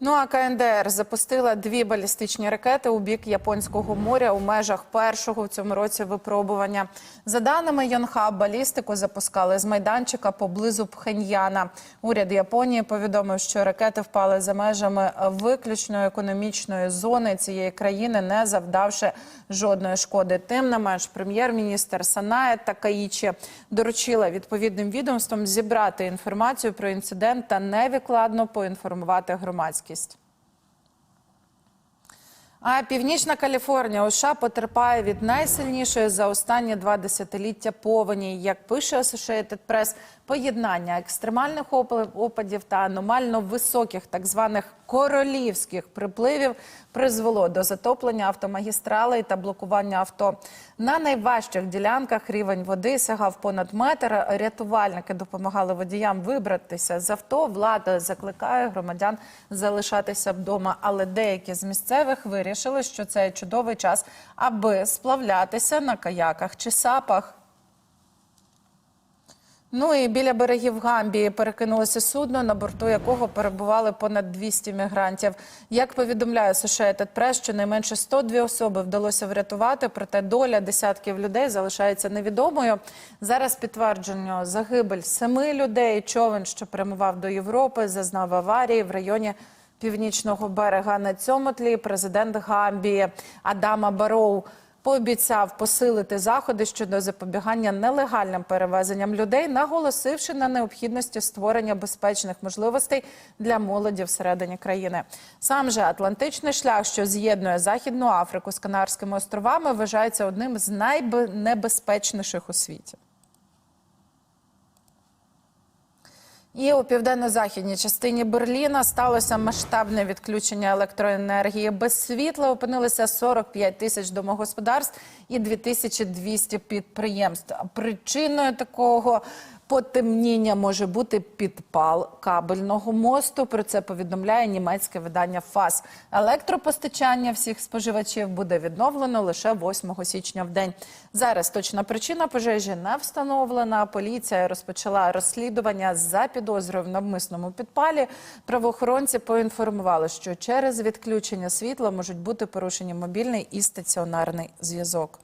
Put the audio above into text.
Ну а КНДР запустила дві балістичні ракети у бік Японського моря у межах першого в цьому році випробування. За даними Йонхаб, балістику запускали з майданчика поблизу Пхеньяна. Уряд Японії повідомив, що ракети впали за межами виключно економічної зони цієї країни, не завдавши жодної шкоди. Тим не менш, прем'єр-міністр Саная Такаїчі доручила відповідним відомствам зібрати інформацію про інцидент та невідкладно поінформувати громадськість. ist. А північна Каліфорнія у США потерпає від найсильнішої за останні два десятиліття повені. Як пише Associated Press, поєднання екстремальних опа- опадів та аномально високих так званих королівських припливів призвело до затоплення автомагістралей та блокування авто. На найважчих ділянках рівень води сягав понад метр. Рятувальники допомагали водіям вибратися з авто. Влада закликає громадян залишатися вдома, але деякі з місцевих вирішили, що це чудовий час, аби сплавлятися на каяках чи сапах. Ну і біля берегів Гамбії перекинулося судно, на борту якого перебували понад 200 мігрантів. Як повідомляє Associated Press, щонайменше 102 особи вдалося врятувати, проте доля десятків людей залишається невідомою. Зараз підтверджено загибель семи людей. Човен, що прямував до Європи, зазнав аварії в районі північного берега. На цьому тлі президент Гамбії Адама Бароу пообіцяв посилити заходи щодо запобігання нелегальним перевезенням людей, наголосивши на необхідності створення безпечних можливостей для молоді всередині країни. Сам же Атлантичний шлях, що з'єднує Західну Африку з Канарськими островами, вважається одним з найнебезпечніших у світі. І у південно-західній частині Берліна сталося масштабне відключення електроенергії. Без світла опинилися 45 тисяч домогосподарств і 2200 підприємств. Причиною такого потемніння може бути підпал кабельного мосту. Про це повідомляє німецьке видання ФАС. Електропостачання всіх споживачів буде відновлено лише 8 січня в день. Зараз точна причина пожежі не встановлена. Поліція розпочала розслідування за підозрою в навмисному підпалі. Правоохоронці поінформували, що через відключення світла можуть бути порушені мобільний і стаціонарний зв'язок.